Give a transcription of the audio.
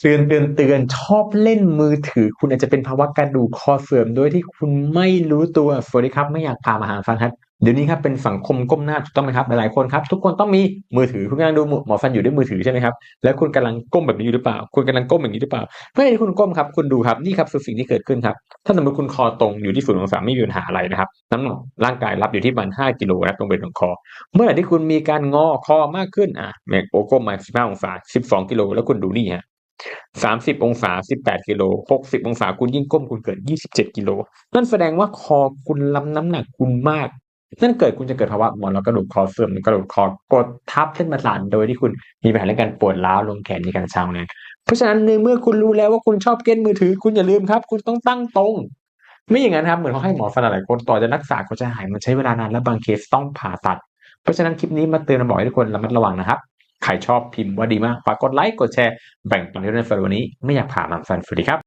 เตือนเตือนเตือนชอบเล่นมือถือ คุณอาจจะเป็นภาวะกระดูกคอเสื่อมโดยที่คุณไม่รู้ตัวสวัสดีครับ ไม่อยากพามาหาฟันครับ เดี๋ยวนี้ครับเป็นสังคมก้มหน้าถูกต้องไหมครับหลายๆคนครับ ทุกคนต้องมีมือถือคุณกำลังดูหมอฟันอยู่ด้วยมือถือใช่ไหมครับแล้วคุณกำลังก้มแบบนี้อยู่หรือเปล่า คุณกำลังก้มอย่างนี้หรือเปล่าเมื่อที่คุณก้มครับคุณดูครับนี่ครับคือสิ่งที่เกิดขึ้นครับ ถ้าสมมติคุณคอตรงอยู่ที่ศูนย์องศาไม่มีปัญหาอะไรนะครับน้ำหนักร่างกายรับอยู่ที่ประมาณ5กิโลนะตรงบริเวณของคอ เมื่อไหร่ที่คุณมีการงอคอมากขึ้นอะแมกโอก้มมา15องศา12กิโลแล้วคุณดูนี่ฮะ 30องศา18กิโล60องศาคุณยิ่งก้มคุณเกิด27กิโลนั่นแสดงว่าคอคุณล้ำน้ำหนักคุณมาก นั่นเกิดคุณจะเกิดภาวะหมอนรองกระดูกคอเสื่อมกระดูกคอกดทับเส้นประสาทโดยที่คุณมีปัญหาเรื่องการปวดร้าวลงแขนมีการชาแรงเพราะฉะนั้นในเมื่อคุณรู้แล้วว่าคุณชอบเก้นมือถือ คุณอย่าลืมครับ คุณต้องตั้งตรงไม่อย่างนั้นครับเหมือนเขาให้หมอฟันหลายคนต่อจะรักษาเขาจะหายมันใช้เวลานานและบางเคสต้องผ่าตัด เพราะฉะนั้นคลิปนี้มาเตือนมาบอกให้ทุกคนระมัดระวังนะครับ ครชอบพิมพ์ว่าดีมากฝากกดไลค์กดแชร์แบ่งปันให้ด้วยในวันนี้ ไม่อยากผ่านมันฟันสวัสดีครับ